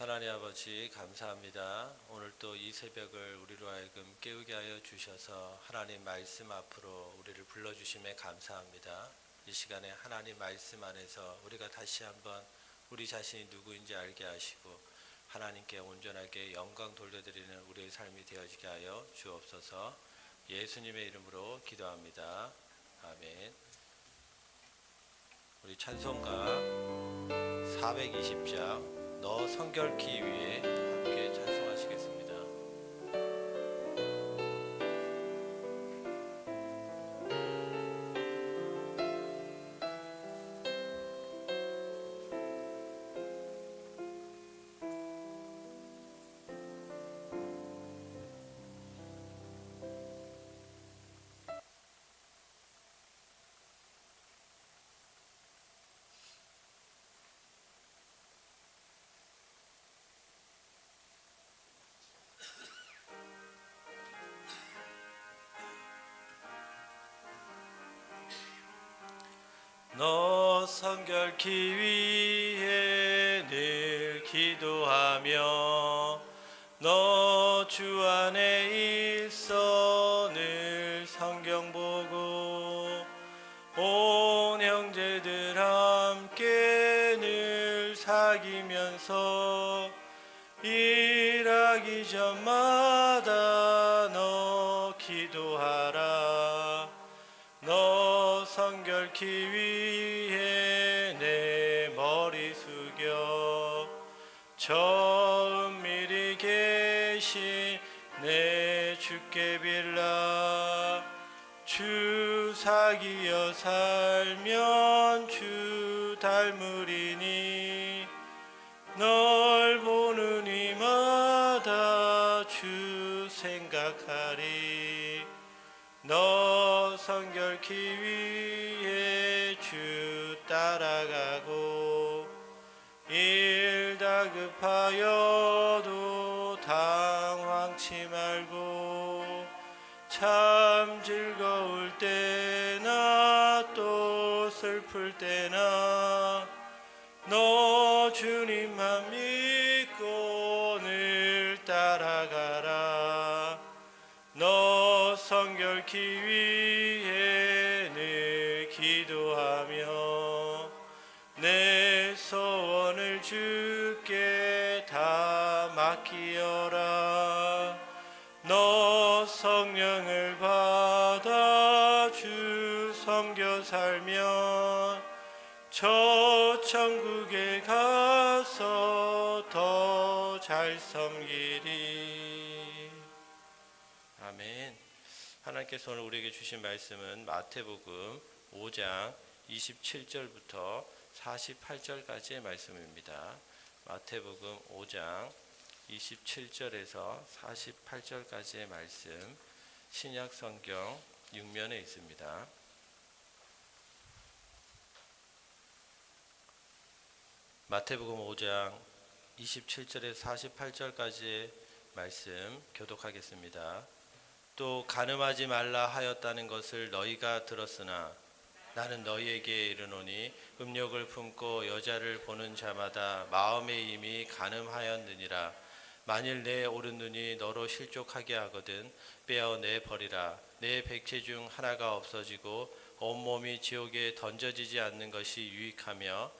하나님 아버지 감사합니다. 오늘 또 이 새벽을 우리로 하여금 깨우게 하여 주셔서 하나님 말씀 앞으로 우리를 불러 주심에 감사합니다. 이 시간에 하나님 말씀 안에서 우리가 다시 한번 우리 자신이 누구인지 알게 하시고 하나님께 온전하게 영광 돌려드리는 우리의 삶이 되어지게 하여 주옵소서. 예수님의 이름으로 기도합니다. 아멘. 우리 찬송가 420장 너 성결키 위에 함께 너 성결키 위에 늘 기도하며 너 주 안에 있어 늘 성경 보고 온 형제들 함께 늘 사귀면서 일하기 전마다 너 기도하라. 너 성결키 위 숙여 처음미리 계신 내 주께 빌라. 주 사귀어 살면 주 닮으리니. 널 보는 이마다 주 생각하리. 너 성결키 위 또 슬플 때나 너 주님만 믿고 늘 따라가라. 너 성결키 위해 늘 기도하며 내 소원을 주께 다 맡기어라. 너 성령을 받아 주 섬겨 살면 저 천국에 가서 더 잘 섬기리 아멘. 하나님께서 오늘 우리에게 주신 말씀은 마태복음 5장 27절부터 48절까지의 말씀입니다. 마태복음 5장 27절에서 48절까지의 말씀 신약 성경 6면에 있습니다. 마태복음 5장 27절에서 48절까지의 말씀 교독하겠습니다. 또 가늠하지 말라 하였다는 것을 너희가 들었으나 나는 너희에게 이르노니 음욕을 품고 여자를 보는 자마다 마음에 이미 가늠하였느니라 만일 내 오른 눈이 너로 실족하게 하거든 빼어 내 버리라 내 백체 중 하나가 없어지고 온몸이 지옥에 던져지지 않는 것이 유익하며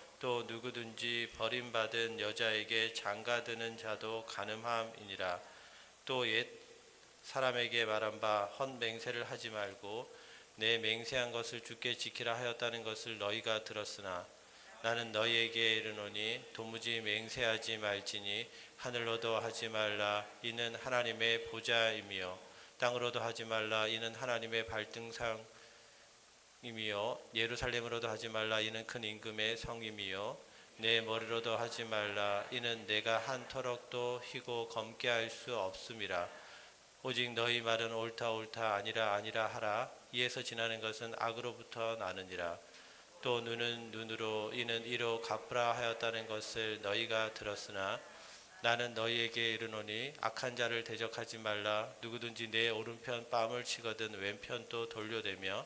또 누구든지 버림받은 여자에게 장가드는 자도 가늠함이니라. 또 옛 사람에게 말한 바 헛 맹세를 하지 말고 내 맹세한 것을 주께 지키라 하였다는 것을 너희가 들었으나 나는 너희에게 이르노니 도무지 맹세하지 말지니 하늘로도 하지 말라. 이는 하나님의 보좌임이요 땅으로도 하지 말라. 이는 하나님의 발등상 임이요 예루살렘으로도 하지 말라. 이는 큰 임금의 성임이요 내 머리로도 하지 말라. 이는 내가 한 터럭도 희고 검게 할 수 없음이라. 오직 너희 말은 옳다 옳다 아니라 아니라 하라. 이에서 지나는 것은 악으로부터 나느니라. 또 눈은 눈으로 이는 이로 갚으라 하였다는 것을 너희가 들었으나 나는 너희에게 이르노니 악한 자를 대적하지 말라. 누구든지 내 오른편 뺨을 치거든 왼편도 돌려대며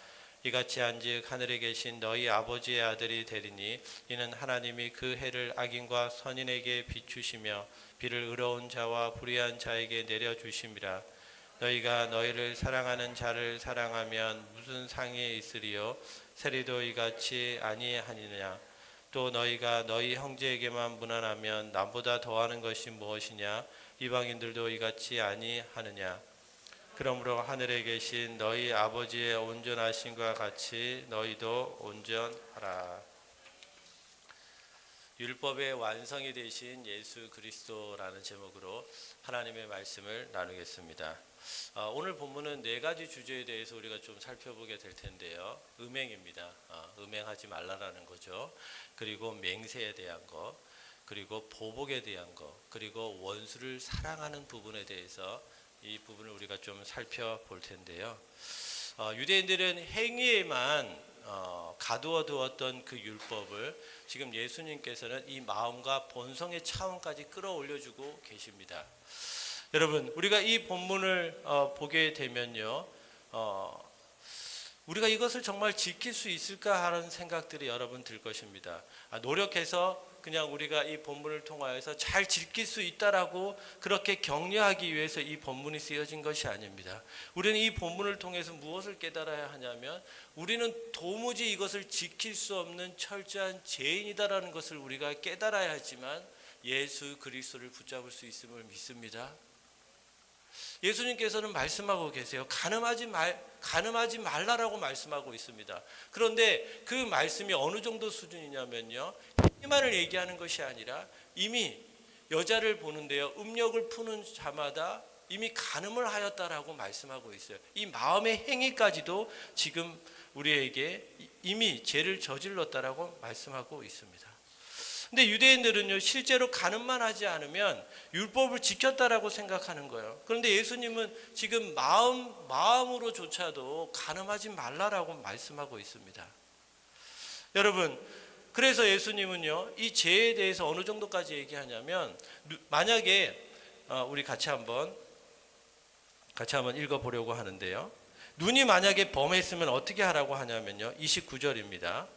이같이 한즉 하늘에 계신 너희 아버지의 아들이 되리니 이는 하나님이 그 해를 악인과 선인에게 비추시며 비를 의로운 자와 불의한 자에게 내려 주심이라. 너희가 너희를 사랑하는 자를 사랑하면 무슨 상이 있으리요? 세리도 이같이 아니하니냐? 또 너희가 너희 형제에게만 무난하면 남보다 더하는 것이 무엇이냐? 이방인들도 이같이 아니하느냐 그러므로 하늘에 계신 너희 아버지의 온전하심과 같이 너희도 온전하라. 율법의 완성이 되신 예수 그리스도라는 제목으로 하나님의 말씀을 나누겠습니다. 어, 오늘 본문은 네 가지 주제에 대해서 우리가 좀 살펴보게 될 텐데요. 음행입니다. 어, 음행하지 말라라는 거죠. 그리고 맹세에 대한 것, 그리고 보복에 대한 것, 그리고 원수를 사랑하는 부분에 대해서 이 부분을 우리가 좀 살펴볼 텐데요. 어, 유대인들은 행위에만 어, 가두어 두었던 그 율법을 지금 예수님께서는 이 마음과 본성의 차원까지 끌어올려주고 계십니다. 여러분, 우리가 이 본문을 어, 보게 되면요, 어, 우리가 이것을 정말 지킬 수 있을까 하는 생각들이 여러분 들 것입니다. 아, 노력해서 그냥 우리가 이 본문을 통하여서 잘 지킬 수 있다라고 그렇게 격려하기 위해서 이 본문이 쓰여진 것이 아닙니다. 우리는 이 본문을 통해서 무엇을 깨달아야 하냐면 우리는 도무지 이것을 지킬 수 없는 철저한 죄인이다라는 것을 우리가 깨달아야 하지만 예수 그리스도를 붙잡을 수 있음을 믿습니다. 예수님께서는 말씀하고 계세요. 가늠하지 말 가늠하지 말라라고 말씀하고 있습니다. 그런데 그 말씀이 어느 정도 수준이냐면요. 이만을 얘기하는 것이 아니라 이미 여자를 보는데요. 음력을 푸는 자마다 이미 간음을 하였다라고 말씀하고 있어요. 이 마음의 행위까지도 지금 우리에게 이미 죄를 저질렀다라고 말씀하고 있습니다. 근데 유대인들은요 실제로 간음만 하지 않으면 율법을 지켰다라고 생각하는 거예요. 그런데 예수님은 지금 마음 마음으로조차도 간음하지 말라라고 말씀하고 있습니다. 여러분 그래서 예수님은요 이 죄에 대해서 어느 정도까지 얘기하냐면 만약에 어, 우리 같이 한번 같이 한번 읽어보려고 하는데요. 눈이 만약에 범했으면 어떻게 하라고 하냐면요. 29절입니다.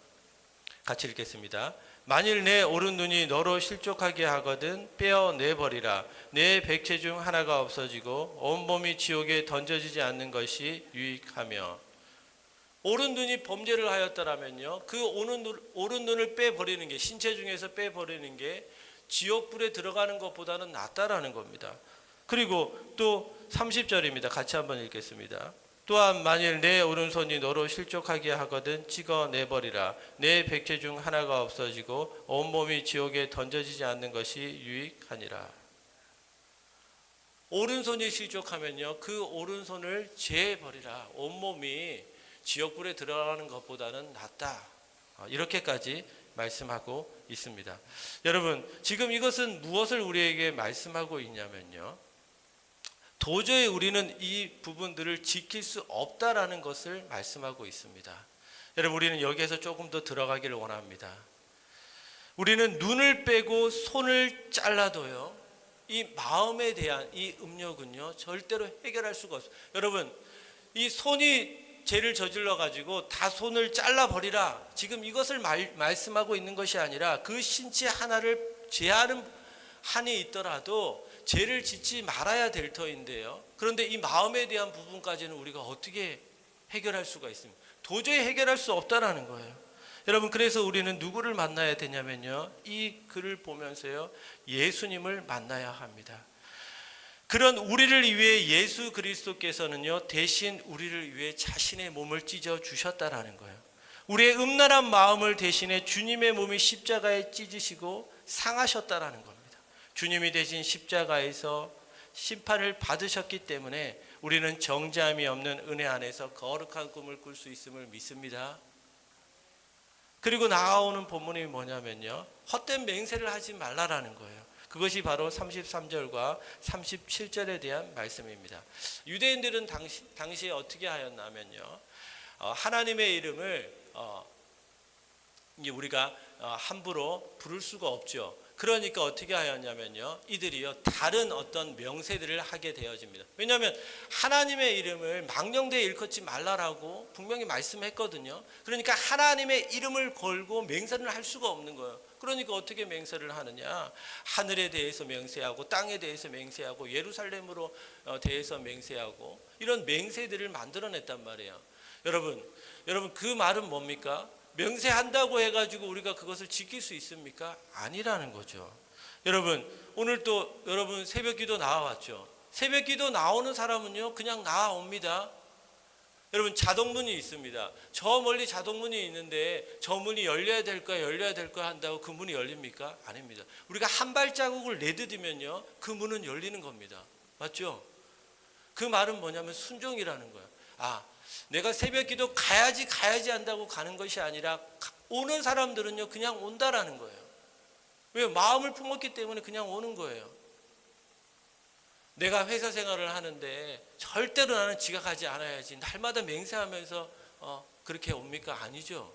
같이 읽겠습니다. 만일 내 오른 눈이 너로 실족하게 하거든 빼어 내버리라. 내 백체 중 하나가 없어지고 온 몸이 지옥에 던져지지 않는 것이 유익하며 오른 눈이 범죄를 하였다라면요. 그 오른, 눈, 오른 눈을 빼버리는 게 신체 중에서 빼버리는 게 지옥불에 들어가는 것보다는 낫다라는 겁니다. 그리고 또 30절입니다. 같이 한번 읽겠습니다. 또한 만일 내 오른손이 너로 실족하게 하거든 찍어 내버리라. 내 백체 중 하나가 없어지고 온몸이 지옥에 던져지지 않는 것이 유익하니라. 오른손이 실족하면요. 그 오른손을 제버리라. 온몸이 지옥불에 들어가는 것보다는 낫다. 아, 이렇게까지 말씀하고 있습니다. 여러분, 지금 이것은 무엇을 우리에게 말씀하고 있냐면요. 도저히 우리는 이 부분들을 지킬 수 없다라는 것을 말씀하고 있습니다. 여러분, 우리는 여기에서 조금 더 들어가기를 원합니다. 우리는 눈을 빼고 손을 잘라도요, 이 마음에 대한 이 음력은요, 절대로 해결할 수가 없어요. 여러분, 이 손이 죄를 저질러 가지고 다 손을 잘라 버리라. 지금 이것을 말, 말씀하고 있는 것이 아니라 그 신체 하나를 제하는 한이 있더라도 죄를 짓지 말아야 될 터인데요. 그런데 이 마음에 대한 부분까지는 우리가 어떻게 해결할 수가 있습니까? 도저히 해결할 수 없다라는 거예요. 여러분 그래서 우리는 누구를 만나야 되냐면요. 이 글을 보면서요. 예수님을 만나야 합니다. 그런 우리를 위해 예수 그리스도께서는요 대신 우리를 위해 자신의 몸을 찢어 주셨다라는 거예요. 우리의 음란한 마음을 대신해 주님의 몸이 십자가에 찢으시고 상하셨다라는 겁니다. 주님이 대신 십자가에서 심판을 받으셨기 때문에 우리는 정죄함이 없는 은혜 안에서 거룩한 꿈을 꿀 수 있음을 믿습니다. 그리고 나아오는 본문이 뭐냐면요. 헛된 맹세를 하지 말라라는 거예요. 그것이 바로 33절과 37절에 대한 말씀입니다. 유대인들은 당시, 당시에 어떻게 하였냐면요. 어, 하나님의 이름을 어, 이제 우리가 어, 함부로 부를 수가 없죠. 그러니까 어떻게 하였냐면요. 이들이요. 다른 어떤 명세들을 하게 되어집니다. 왜냐하면 하나님의 이름을 망령되이 일컫지 말라라고 분명히 말씀했거든요. 그러니까 하나님의 이름을 걸고 맹세를 할 수가 없는 거예요. 그러니까 어떻게 맹세를 하느냐? 하늘에 대해서 맹세하고 땅에 대해서 맹세하고 예루살렘으로 어, 대해서 맹세하고 이런 맹세들을 만들어냈단 말이에요. 여러분, 여러분 그 말은 뭡니까? 명세한다고 해가지고 우리가 그것을 지킬 수 있습니까? 아니라는 거죠. 여러분 오늘 또 여러분 새벽 기도 나와왔죠. 새벽 기도 나오는 사람은요 그냥 나옵니다. 여러분 자동문이 있습니다. 저 멀리 자동문이 있는데 저 문이 열려야 될까 열려야 될까 한다고 그 문이 열립니까? 아닙니다. 우리가 한 발자국을 내디디면요 그 문은 열리는 겁니다. 맞죠? 그 말은 뭐냐면 순종이라는 거예요. 아 내가 새벽 기도 가야지 가야지 한다고 가는 것이 아니라 가- 오는 사람들은요 그냥 온다라는 거예요. 왜 마음을 품었기 때문에 그냥 오는 거예요. 내가 회사 생활을 하는데 절대로 나는 지각하지 않아야지 날마다 맹세하면서 어, 그렇게 옵니까? 아니죠.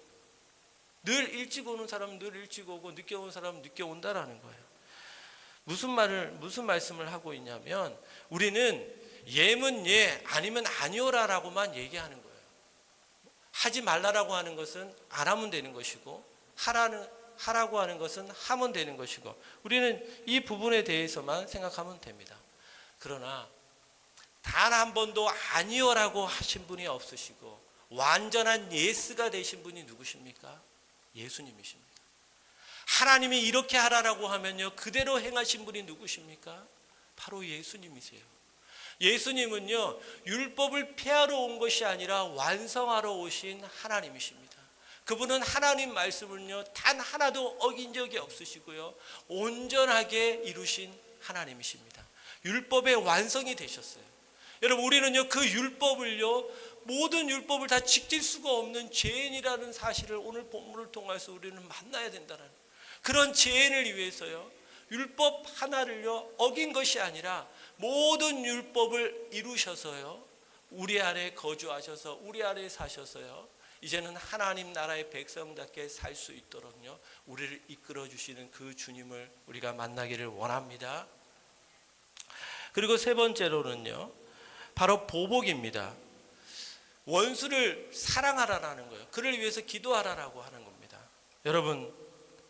늘 일찍 오는 사람은 늘 일찍 오고 늦게 오는 사람은 늦게 온다라는 거예요. 무슨 말을 무슨 말씀을 하고 있냐면 우리는 예면 예 아니면 아니오라라고만 얘기하는 거예요. 하지 말라라고 하는 것은 안 하면 되는 것이고 하라는 하라고 하는 것은 하면 되는 것이고 우리는 이 부분에 대해서만 생각하면 됩니다. 그러나 단 한 번도 아니오라고 하신 분이 없으시고 완전한 예스가 되신 분이 누구십니까? 예수님이십니다. 하나님이 이렇게 하라라고 하면요 그대로 행하신 분이 누구십니까? 바로 예수님이세요. 예수님은요 율법을 폐하러 온 것이 아니라 완성하러 오신 하나님이십니다. 그분은 하나님 말씀을요 단 하나도 어긴 적이 없으시고요 온전하게 이루신 하나님이십니다. 율법의 완성이 되셨어요. 여러분 우리는요 그 율법을요 모든 율법을 다 지킬 수가 없는 죄인이라는 사실을 오늘 본문을 통해서 우리는 만나야 된다는 그런 죄인을 위해서요 율법 하나를요 어긴 것이 아니라 모든 율법을 이루셔서요 우리 안에 거주하셔서 우리 안에 사셔서요 이제는 하나님 나라의 백성답게 살 수 있도록요 우리를 이끌어 주시는 그 주님을 우리가 만나기를 원합니다. 그리고 세 번째로는요 바로 보복입니다. 원수를 사랑하라라는 거예요. 그를 위해서 기도하라라고 하는 겁니다. 여러분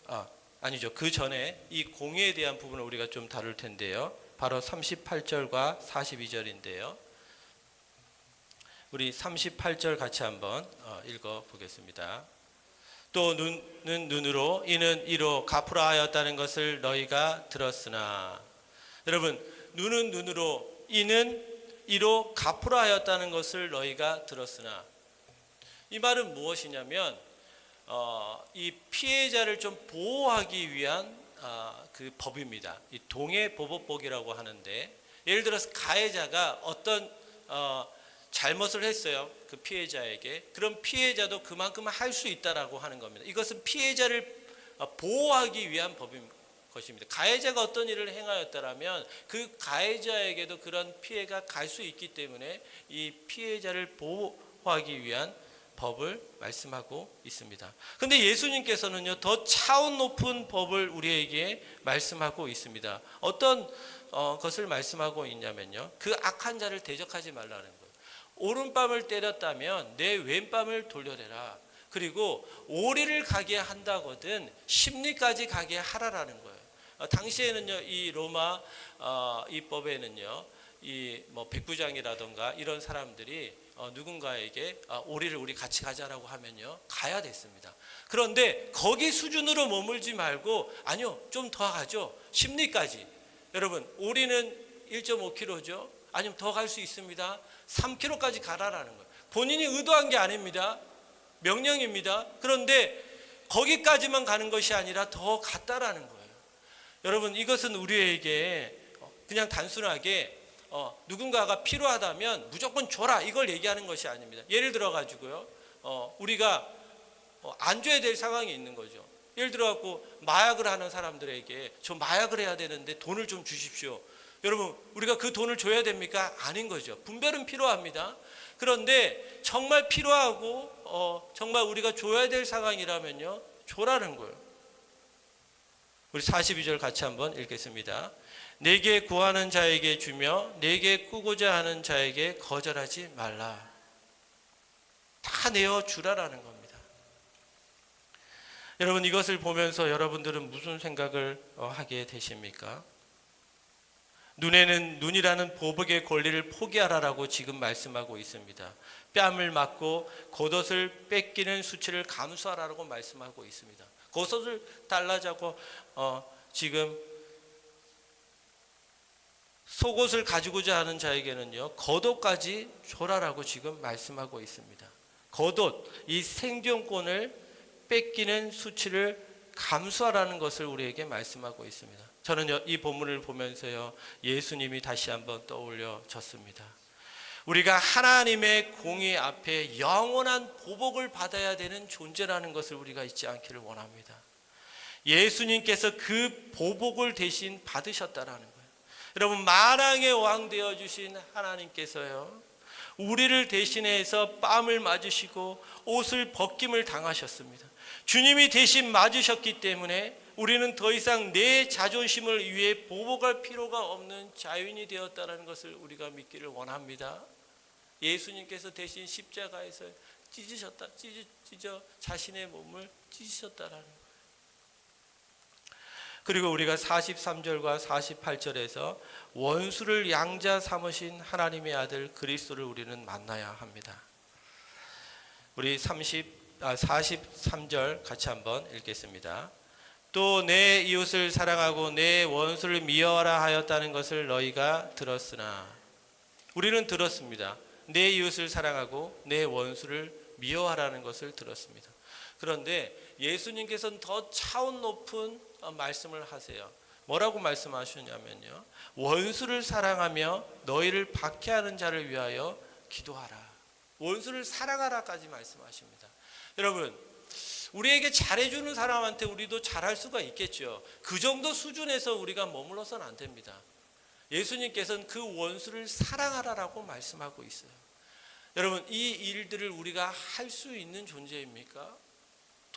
아 아니죠. 그 전에 이 공의에 대한 부분을 우리가 좀 다룰 텐데요. 바로 38절과 42절인데요. 우리 38절 같이 한번 어, 읽어 보겠습니다. 또 눈은 눈으로 이는 이로 갚으라 하였다는 것을 너희가 들었으나 여러분 눈은 눈으로 이는 이로 갚으라 하였다는 것을 너희가 들었으나 이 말은 무엇이냐면 어, 이 피해자를 좀 보호하기 위한 아, 그 법입니다. 이 동해 보복법이라고 하는데 예를 들어서 가해자가 어떤 어, 잘못을 했어요. 그 피해자에게. 그럼 피해자도 그만큼 할 수 있다라고 하는 겁니다. 이것은 피해자를 어, 보호하기 위한 법인 것입니다. 가해자가 어떤 일을 행하였다라면 그 가해자에게도 그런 피해가 갈 수 있기 때문에 이 피해자를 보호하기 위한 법을 말씀하고 있습니다. 근데 예수님께서는요, 더 차원 높은 법을 우리에게 말씀하고 있습니다. 어떤 어, 것을 말씀하고 있냐면요, 그 악한 자를 대적하지 말라는 거예요. 오른밤을 때렸다면 내 왼밤을 돌려내라. 그리고 오리를 가게 한다거든 십리까지 가게 하라라는 거예요. 어, 당시에는요, 이 로마 어, 입법에는요, 이 뭐 백부장이라던가 이런 사람들이 어, 누군가에게 아, 오리를 우리 같이 가자라고 하면요 가야 됐습니다. 그런데 거기 수준으로 머물지 말고 아니요 좀 더 가죠. 십리까지. 여러분 오리는 1.5kg죠. 아니면 더 갈 수 있습니다. 3kg까지 가라라는 거예요. 본인이 의도한 게 아닙니다. 명령입니다. 그런데 거기까지만 가는 것이 아니라 더 갔다라는 거예요. 여러분 이것은 우리에게 그냥 단순하게 어, 누군가가 필요하다면 무조건 줘라 이걸 얘기하는 것이 아닙니다. 예를 들어 가지고요. 어, 우리가 어, 안 줘야 될 상황이 있는 거죠. 예를 들어 갖고 마약을 하는 사람들에게 저 마약을 해야 되는데 돈을 좀 주십시오. 여러분 우리가 그 돈을 줘야 됩니까? 아닌 거죠. 분별은 필요합니다. 그런데 정말 필요하고 어, 정말 우리가 줘야 될 상황이라면요. 줘라는 거예요. 우리 42절 같이 한번 읽겠습니다. 내게 구하는 자에게 주며 내게 꾸고자 하는 자에게 거절하지 말라. 다 내어 주라라는 겁니다. 여러분 이것을 보면서 여러분들은 무슨 생각을 어, 하게 되십니까? 눈에는 눈이라는 보복의 권리를 포기하라라고 지금 말씀하고 있습니다. 뺨을 맞고 겉옷을 뺏기는 수치를 감수하라고 말씀하고 있습니다. 겉옷을 달라자고 어, 지금 속옷을 가지고자 하는 자에게는요 겉옷까지 줘라라고 지금 말씀하고 있습니다. 겉옷 이 생존권을 뺏기는 수치를 감수하라는 것을 우리에게 말씀하고 있습니다. 저는 이 본문을 보면서요 예수님이 다시 한번 떠올려졌습니다. 우리가 하나님의 공의 앞에 영원한 보복을 받아야 되는 존재라는 것을 우리가 잊지 않기를 원합니다. 예수님께서 그 보복을 대신 받으셨다라는 거예요. 여러분 만왕의 왕 되어 주신 하나님께서요. 우리를 대신해서 뺨을 맞으시고 옷을 벗김을 당하셨습니다. 주님이 대신 맞으셨기 때문에 우리는 더 이상 내 자존심을 위해 보복할 필요가 없는 자유인이 되었다는 것을 우리가 믿기를 원합니다. 예수님께서 대신 십자가에서 찢으셨다, 찢어, 찢어 자신의 몸을 찢으셨다라는. 그리고 우리가 43절과 48절에서 원수를 양자 삼으신 하나님의 아들 그리스도를 우리는 만나야 합니다. 우리 30 아, 43절 같이 한번 읽겠습니다. 또 내 이웃을 사랑하고 내 원수를 미워하라 하였다는 것을 너희가 들었으나 우리는 들었습니다. 내 이웃을 사랑하고 내 원수를 미워하라는 것을 들었습니다. 그런데 예수님께서는 더 차원 높은 어, 말씀을 하세요. 뭐라고 말씀하셨냐면요. 원수를 사랑하며 너희를 박해하는 자를 위하여 기도하라. 원수를 사랑하라까지 말씀하십니다. 여러분, 우리에게 잘해주는 사람한테 우리도 잘할 수가 있겠죠. 그 정도 수준에서 우리가 머물러서는 안 됩니다. 예수님께서는 그 원수를 사랑하라라고 말씀하고 있어요. 여러분, 이 일들을 우리가 할 수 있는 존재입니까?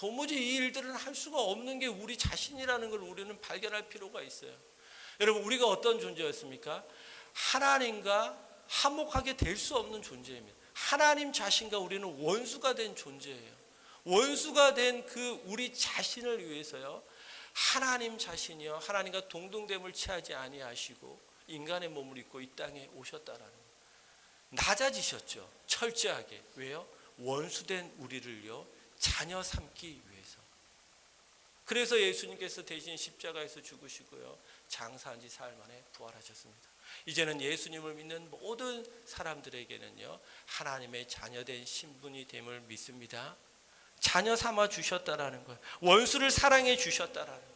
도무지 이 일들을 할 수가 없는 게 우리 자신이라는 걸 우리는 발견할 필요가 있어요. 여러분, 우리가 어떤 존재였습니까? 하나님과 화목하게 될 수 없는 존재입니다. 하나님 자신과 우리는 원수가 된 존재예요. 원수가 된 그 우리 자신을 위해서요. 하나님 자신이요. 하나님과 동등됨을 취하지 아니하시고 인간의 몸을 입고 이 땅에 오셨다라는. 낮아지셨죠. 철저하게. 왜요? 원수된 우리를요. 자녀 삼기 위해서. 그래서 예수님께서 대신 십자가에서 죽으시고요. 장사한 지 사흘 만에 부활하셨습니다. 이제는 예수님을 믿는 모든 사람들에게는요. 하나님의 자녀된 신분이 됨을 믿습니다. 자녀 삼아 주셨다라는 거예요. 원수를 사랑해 주셨다라는 거예요.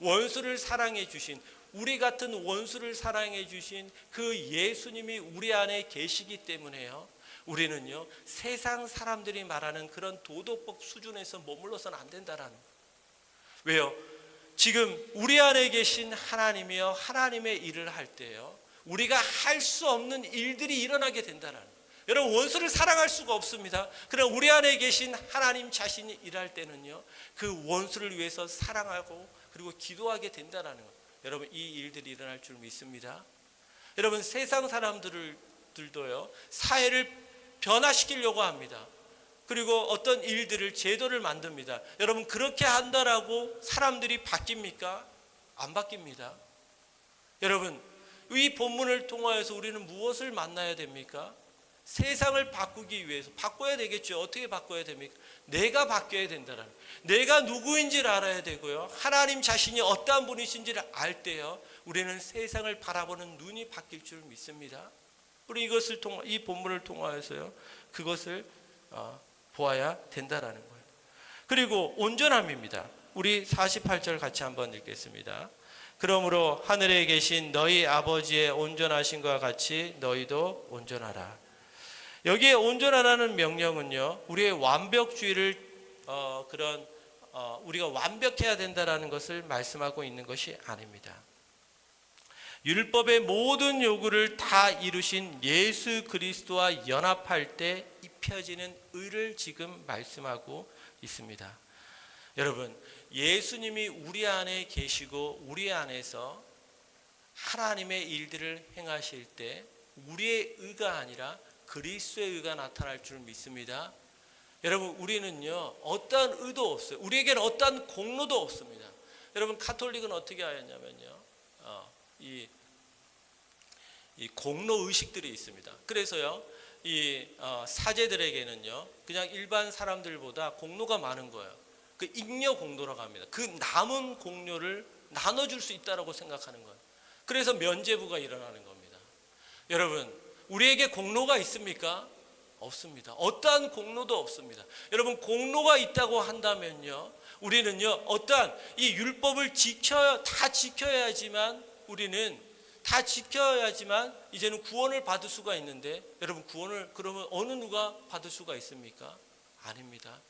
원수를 사랑해 주신 우리 같은 원수를 사랑해 주신 그 예수님이 우리 안에 계시기 때문에요. 우리는요 세상 사람들이 말하는 그런 도덕법 수준에서 머물러서는 안 된다라는 거예요. 왜요? 지금 우리 안에 계신 하나님이요 하나님의 일을 할 때요 우리가 할 수 없는 일들이 일어나게 된다는 거예요. 여러분 원수를 사랑할 수가 없습니다. 그러나 우리 안에 계신 하나님 자신이 일할 때는요 그 원수를 위해서 사랑하고 그리고 기도하게 된다는 거예요. 여러분 이 일들이 일어날 줄 믿습니다. 여러분 세상 사람들도요 사회를 변화시키려고 합니다. 그리고 어떤 일들을 제도를 만듭니다. 여러분 그렇게 한다라고 사람들이 바뀝니까? 안 바뀝니다. 여러분 이 본문을 통하여서 우리는 무엇을 만나야 됩니까? 세상을 바꾸기 위해서 바꿔야 되겠죠. 어떻게 바꿔야 됩니까? 내가 바뀌어야 된다는. 내가 누구인지를 알아야 되고요. 하나님 자신이 어떠한 분이신지를 알 때요. 우리는 세상을 바라보는 눈이 바뀔 줄 믿습니다. 우리 이것을 통이 본문을 통하여서요. 그것을 어, 보아야 된다라는 거예요. 그리고 온전함입니다. 우리 48절 같이 한번 읽겠습니다. 그러므로 하늘에 계신 너희 아버지의 온전하신과 같이 너희도 온전하라. 여기에 온전하라는 명령은요, 우리의 완벽주의를 어, 그런 어, 우리가 완벽해야 된다라는 것을 말씀하고 있는 것이 아닙니다. 율법의 모든 요구를 다 이루신 예수 그리스도와 연합할 때 입혀지는 의를 지금 말씀하고 있습니다. 여러분, 예수님이 우리 안에 계시고 우리 안에서 하나님의 일들을 행하실 때 우리의 의가 아니라 그리스도의 의가 나타날 줄 믿습니다. 여러분, 우리는요, 어떠한 의도 없어요. 우리에게는 어떠한 공로도 없습니다. 여러분, 카톨릭은 어떻게 하였냐면요, 어, 이, 이 공로 의식들이 있습니다. 그래서요, 이 어, 사제들에게는요, 그냥 일반 사람들보다 공로가 많은 거예요. 그 잉여 공로라고 합니다. 그 남은 공로를 나눠줄 수 있다라고 생각하는 거예요. 그래서 면제부가 일어나는 겁니다. 여러분, 우리에게 공로가 있습니까? 없습니다. 어떠한 공로도 없습니다. 여러분, 공로가 있다고 한다면요, 우리는요, 어떠한 이 율법을 지켜 다 지켜야지만 우리는 다 지켜야지만 이제는 구원을 받을 수가 있는데 여러분 구원을 그러면 어느 누가 받을 수가 있습니까? 아닙니다.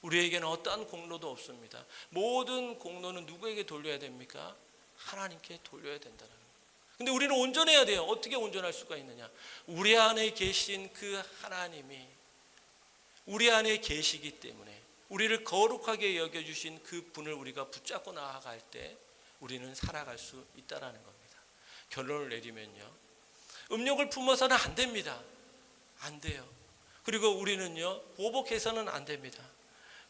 우리에게는 어떠한 공로도 없습니다. 모든 공로는 누구에게 돌려야 됩니까? 하나님께 돌려야 된다는 거예요. 근데 우리는 온전해야 돼요. 어떻게 온전할 수가 있느냐? 우리 안에 계신 그 하나님이 우리 안에 계시기 때문에 우리를 거룩하게 여겨 주신 그 분을 우리가 붙잡고 나아갈 때 우리는 살아갈 수 있다라는 겁니다. 결론을 내리면요. 음욕을 품어서는 안 됩니다. 안 돼요. 그리고 우리는요. 보복해서는 안 됩니다.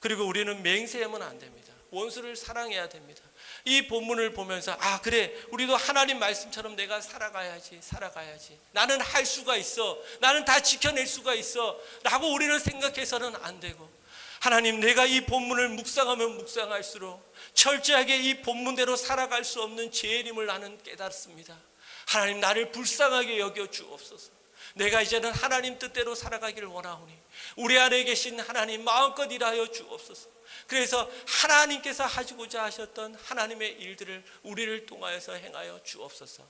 그리고 우리는 맹세하면 안 됩니다. 원수를 사랑해야 됩니다. 이 본문을 보면서 아 그래 우리도 하나님 말씀처럼 내가 살아가야지 살아가야지 나는 할 수가 있어 나는 다 지켜낼 수가 있어 라고 우리는 생각해서는 안 되고 하나님 내가 이 본문을 묵상하면 묵상할수록 철저하게 이 본문대로 살아갈 수 없는 죄인임을 나는 깨닫습니다 하나님 나를 불쌍하게 여겨 주옵소서 내가 이제는 하나님 뜻대로 살아가기를 원하오니 우리 안에 계신 하나님 마음껏 일하여 주옵소서 그래서 하나님께서 하시고자 하셨던 하나님의 일들을 우리를 통하여서 행하여 주옵소서.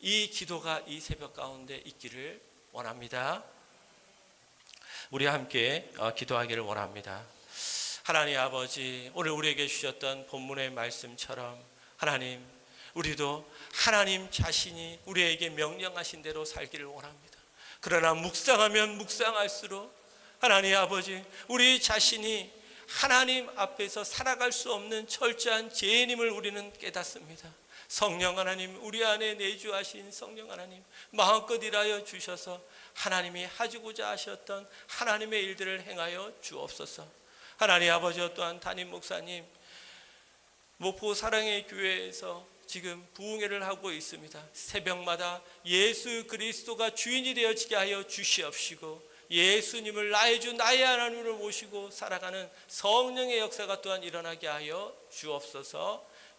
이 기도가 이 새벽 가운데 있기를 원합니다. 우리 함께 어, 기도하기를 원합니다. 하나님 아버지, 오늘 우리에게 주셨던 본문의 말씀처럼 하나님, 우리도 하나님 자신이 우리에게 명령하신 대로 살기를 원합니다. 그러나 묵상하면 묵상할수록 하나님 아버지, 우리 자신이 하나님 앞에서 살아갈 수 없는 철저한 죄인임을 우리는 깨닫습니다. 성령 하나님, 우리 안에 내주하신 성령 하나님, 마음껏 일하여 주셔서 하나님이 하시고자 하셨던 하나님의 일들을 행하여 주옵소서. 하나님 아버지 또한 담임 목사님, 목포 사랑의 교회에서 지금 부흥회를 하고 있습니다. 새벽마다 예수 그리스도가 주인이 되어지게 하여 주시옵시고 예수님을 나의 주 나의 하나님으로 모시고 살아가는 성령의 역사가 또한 일어나게 하여 주옵소서.